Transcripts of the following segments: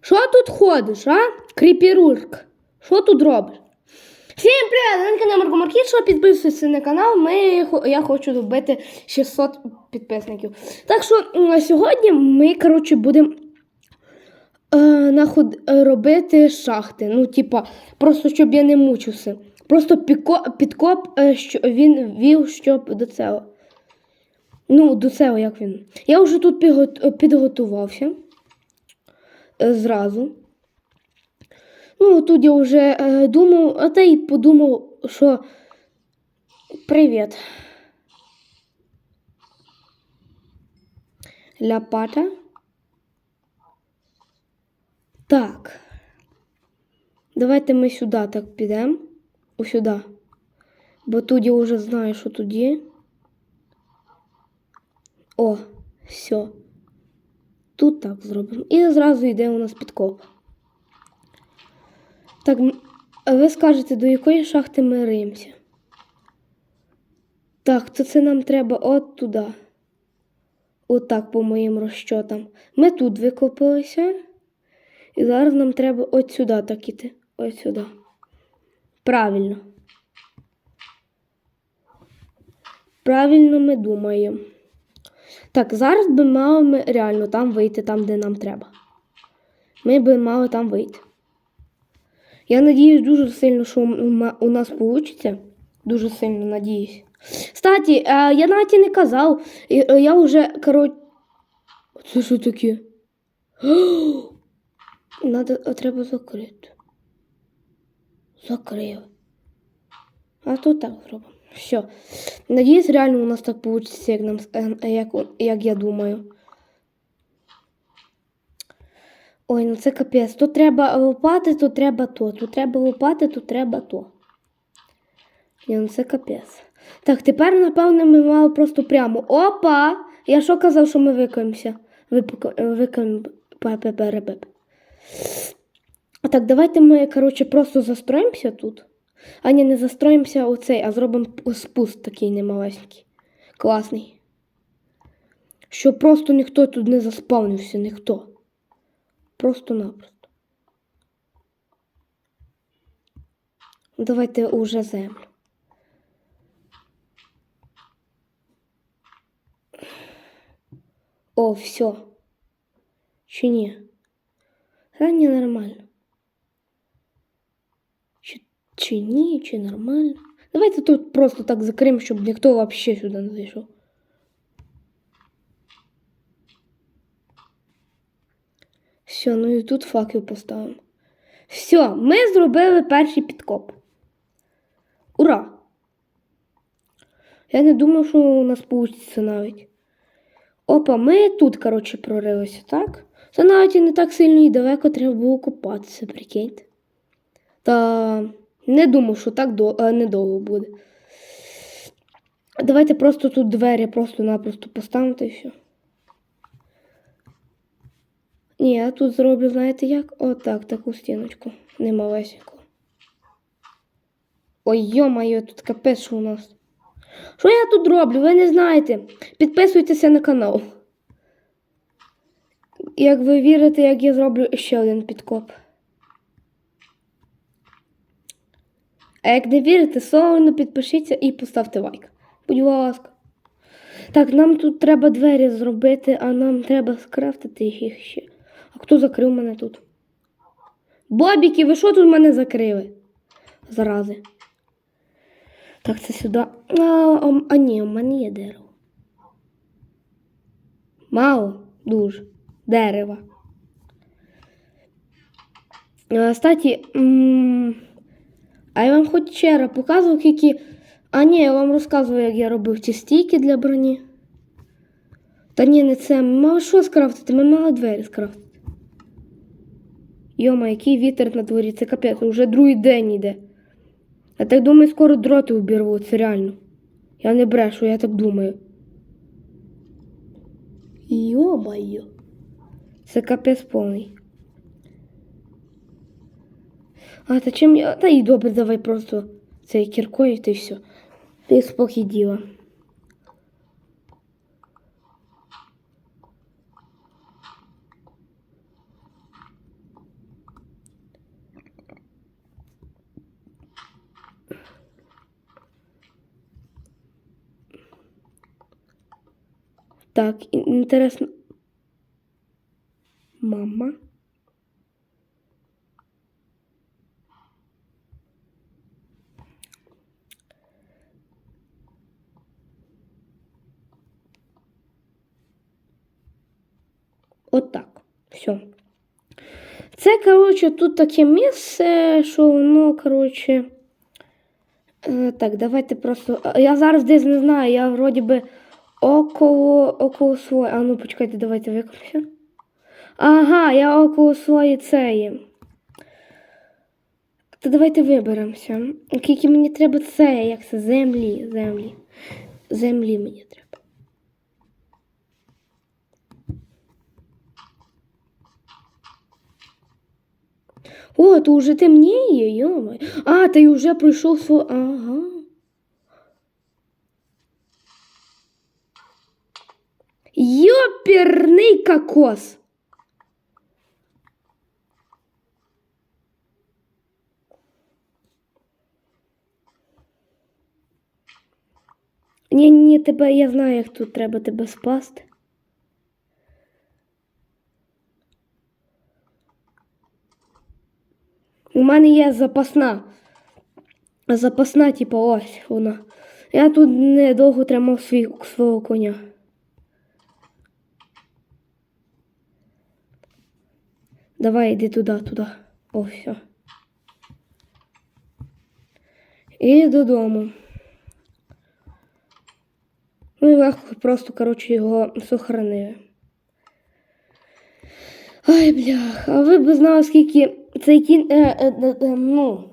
Що тут ходиш, а? Кріпірушка? Що тут робиш? Всім привіт! На Марко Маркішо, підписуйтесь на канал. Ми, я хочу добити 600 підписників. Так що сьогодні ми, коротше, будемо е, е, робити шахти. Ну, типа, просто щоб я не мучився. Просто піко, підкоп, е, що він вів, щоб до цього. Ну, до цього, як він. Я вже тут підготувався зразу. Ну, тут я вже е, думав, а та й подумав, що привіт. Ляпата. Так. Давайте ми сюди так підемо. Ось сюди. Бо тут я вже знаю, що є. О, все. Тут так зробимо. І зразу йде у нас підкоп. Так, ви скажете, до якої шахти ми риємося? Так, то це нам треба от туди. Отак, по моїм розчотам. Ми тут викопалися. І зараз нам треба от сюди так іти. От сюди. Правильно. Правильно ми думаємо. Так, зараз би мали ми реально там вийти, там, де нам треба. Ми би мали там вийти. Я надіюсь дуже сильно, що у нас вийде. Дуже сильно надіюсь. Кстати, е, я навіть і не казав. Е, Я вже, коротше. Це що таке? Надо, треба закрити. Закрив. А тут так зробимо. Все. Надіюсь, реально у нас так вийде, як, нам, е, як, як я думаю. Ой, ну це капець. Тут треба лопати, тут треба то. Тут треба лопати, тут треба то. Ні, ну це капець. Так, тепер, напевно, ми мали просто прямо. Опа! Я що казав, що ми викоїмося? Викоїмо. А так, давайте ми, коротше, просто застроїмося тут. А ні, не застроїмося оцей, а зробимо спуск такий немалесенький. Класний. Щоб просто ніхто тут не заспавнився, ніхто. Просто-напросто. Давайте уже землю. О, все. Чи ні? Ранее нормально. Чи, ні, чи нормально? Давайте тут просто так закриємо, щоб ніхто вообще сюди не зайшов. Все, ну і тут факел поставимо. Все, ми зробили перший підкоп. Ура! Я не думав, що у нас вийде навіть. Опа, ми тут, коротше, прорилися, так? Це навіть і не так сильно і далеко треба було купатися, прикиньте. Та не думав, що так до... е, недовго буде. Давайте просто тут двері просто-напросто поставити і все. Ні, я тут зроблю, знаєте як? Отак, таку стіночку. Немалесеньку. Ой, йо-моє, тут капець що у нас. Що я тут роблю? Ви не знаєте. Підписуйтеся на канал. Як ви вірите, як я зроблю ще один підкоп. А як не вірите, соромно підпишіться і поставте лайк. Будь ласка. Так, нам тут треба двері зробити, а нам треба скрафтити їх ще. А хто закрив мене тут? Бобіки, ви що тут мене закрили? Зарази. Так, це сюди. А, а, а ні, у мене є дерево. Мало, дуже. Дерева. Кстати, а я вам хоч вчора показував, які. А ні, я вам розказував, як я робив ці стійки для броні. Та ні, не це. Ми мали що скрафтити? Ми мали двері скрафтити. Йома, який вітер на дворі, це капець, уже другий день іде. Я так думаю, скоро дроти обірвуться, реально. Я не брешу, я так думаю. Йо-моє. Це капець повний. А зачем я... да и добрый давай просто цей киркой та й все. ты спохи діла. Так, інтересно. Мама. Отак. Все. Це, коротше, тут таке місце, що воно, коротше. Е, так, давайте просто. Я зараз десь не знаю, я вроді би около, около своєї. А ну почекайте, давайте викликся. Ага, я около своєї цієї. То давайте виберемося. Скільки мені треба це, як це? Землі, землі. Землі мені треба. О, то вже темніє, йома. А, ти вже пройшов свой. Ага. Йоперний кокос. Ні, ні, тебе, я знаю, як тут треба тебе спасти. У мене є запасна. Запасна, типу, ось вона. Я тут недовго тримав свій, свого коня. Давай, йди туди, туди. О, все. І додому. Ну і просто, коротше, його сохранив. Ай, блях, а ви б знали, скільки цей кін. Е, е, е, е, ну,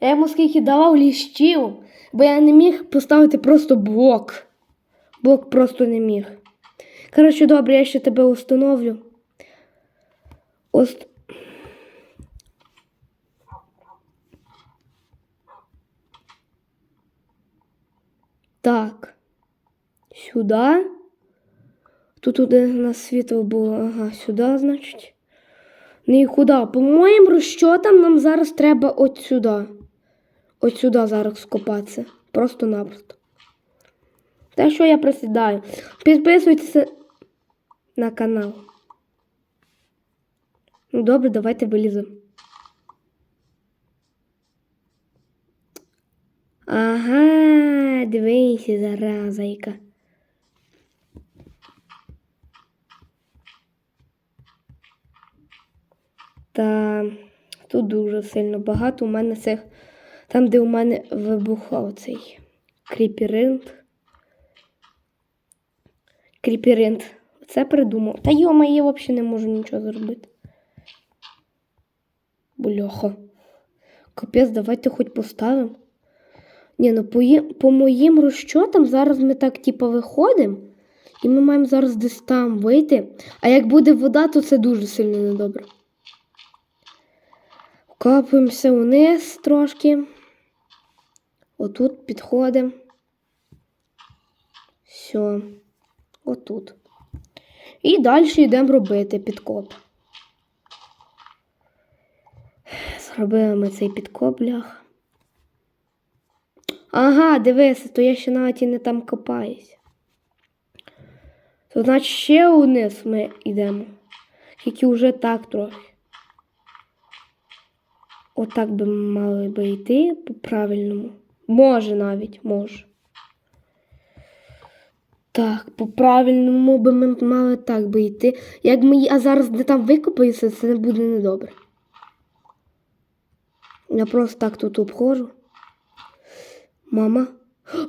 я йому скільки давав ліщів, бо я не міг поставити просто блок. Блок просто не міг. Коротше, добре, я ще тебе установлю. Ось. Так. Сюди. Тут у нас світло було. Ага, сюди, значить. Нікуди. По моїм розчотам нам зараз треба от сюди. От сюди зараз скопатися. Просто-напросто. Те, що я присідаю. Підписуйтеся на канал. Ну добре, давайте виліземо. Ага, дивися, зараза яка. Та тут дуже сильно багато. У мене цих. Там, де у мене вибухав цей кріпіринт. Кріпіринт. Це придумав. Та йома, я взагалі не можу нічого зробити. Бляха. Капець, давайте хоч поставимо. Ні, ну по, по моїм розчотам зараз ми так, типу, виходимо. І ми маємо зараз десь там вийти. А як буде вода, то це дуже сильно недобре. Капаємося вниз трошки. Отут підходимо. Все. Отут. І далі йдемо робити підкоп. Зробили ми цей підкоп, блях. Ага, дивися, то я ще навіть і не там копаюсь. То значить ще униз ми йдемо. Тільки вже так трохи. Отак би мали би йти по правильному. Може навіть, може. Так, по правильному би ми мали так би йти. Як ми, я зараз де там викопаюся, це не буде недобре. Я просто так тут обходжу. Мама.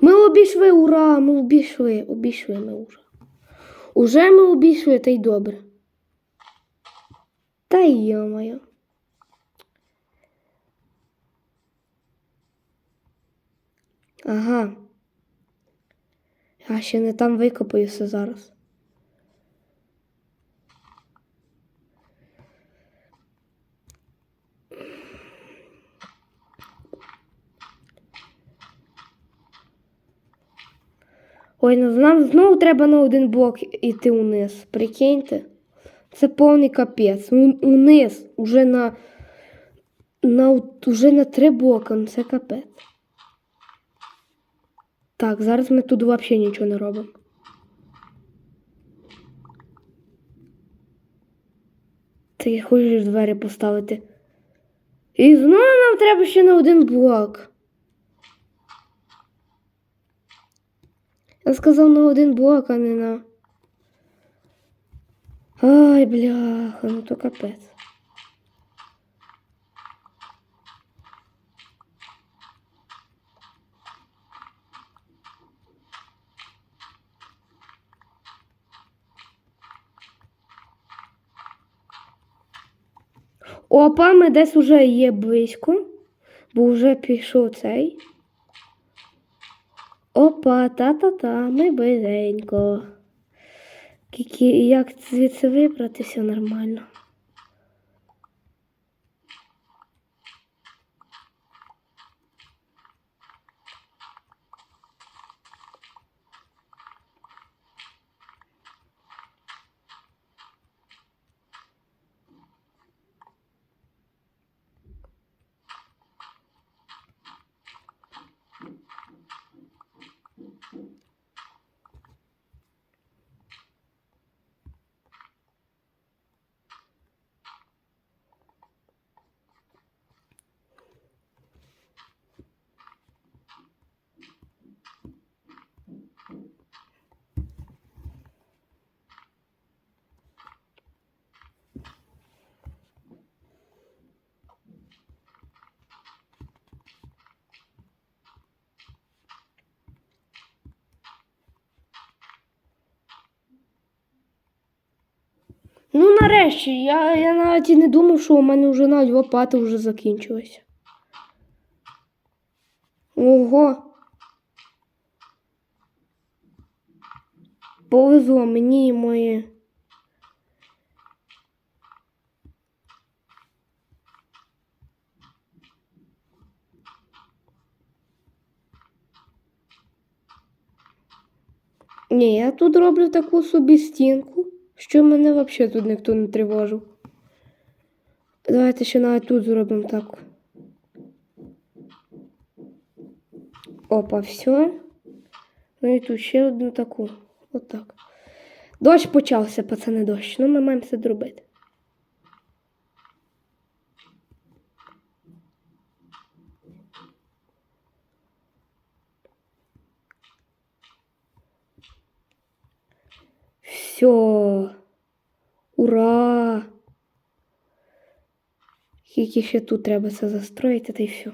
Ми обійшли, ура! Ми обійшли, обійшли ми уже. Уже ми обійшли, та й добре. Та йо-моє. Ага. Я ще не там викопаюся зараз. Ой, ну нам знову треба на один блок іти униз. Прикиньте. Це повний капець. Униз, уже на, на, уже на три блока, ну це капець. Так, зараз ми тут взагалі нічого не робимо. Це я хочу двері поставити. І знову нам треба ще на один блок. Я сказав на один блок, а не на. Ай, бляха, ну то капець. Опа, ми десь уже є близько, бо вже пішов цей. Опа, та-та-та, ми близенько. Як звідси вибратися нормально? Ну, нарешті, я, я навіть і не думав, що у мене вже навіть лопата вже закінчилася. Ого. Повезло мені і моє. Ні, я тут роблю таку собі стінку, що мене взагалі тут ніхто не тривожив. Давайте ще навіть тут зробимо так. Опа, все. Ну і тут ще одну таку. Отак. Дощ почався, пацани, дощ. Ну, ми маємо це зробити. Все. Ура! Тільки ще тут треба це застроїти, та й все.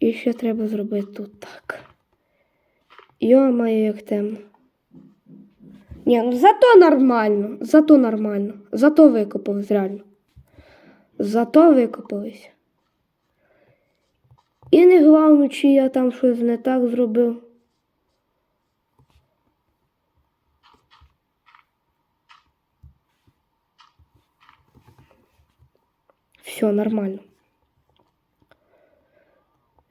І ще треба зробити тут так. Йо-моє, як темно. Ні, ну зато нормально, зато нормально. Зато викопались реально. Зато викопались. І не головне, чи я там щось не так зробив. Все нормально.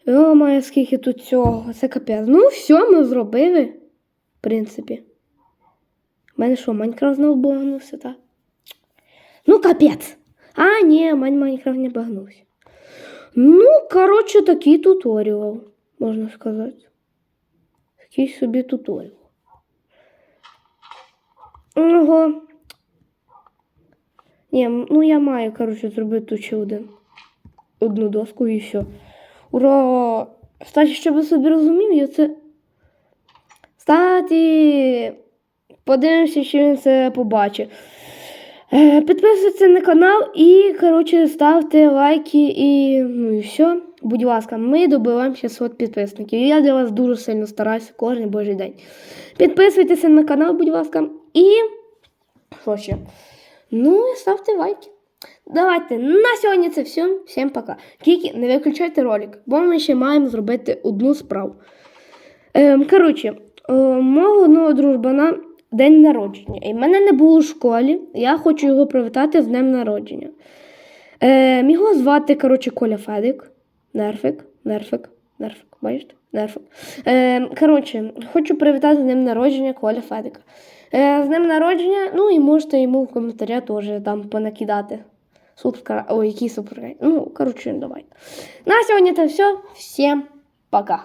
О, має скільки тут цього. Це капець. Ну, все, ми зробили. В принципі. У мене що, Майнкрафт знову багнувся, так? Ну, капець. А, ні, мань Майнкрафт не багнувся. Ну, коротше, такий туторіал, можна сказати. Такий собі туторіал. Ого. Ні, ну я маю, коротше, зробити ще один. Одну доску і все. Ура! Кстати, щоб ви собі розуміли, я це. Кстати, подивимося, чи він це побачить. Е, Підписуйтесь на канал і, коротше, ставте лайки і ну і все. Будь ласка, ми добиваємо 600 підписників. Я для вас дуже сильно стараюся кожен божий день. Підписуйтеся на канал, будь ласка, і що ще? Ну і ставте лайки. Давайте на сьогодні це все. Всім пока. Тільки не виключайте ролик, бо ми ще маємо зробити одну справу. Ем, коротше, е, мого одного дружбана день народження. І в мене не було в школі. Я хочу його привітати з днем народження. Ем, його звати, коротше, Коля Федик. Нерфик, нерфик, нерфик. Бачите? Нерфик. Ем, коротше, хочу привітати з днем народження Коля Федика. Е, з днем народження, ну і можете йому в коментарях теж там понакидати. Супер, ой, який супер. Ну, коротше, давайте. На сьогодні це все. Всім пока.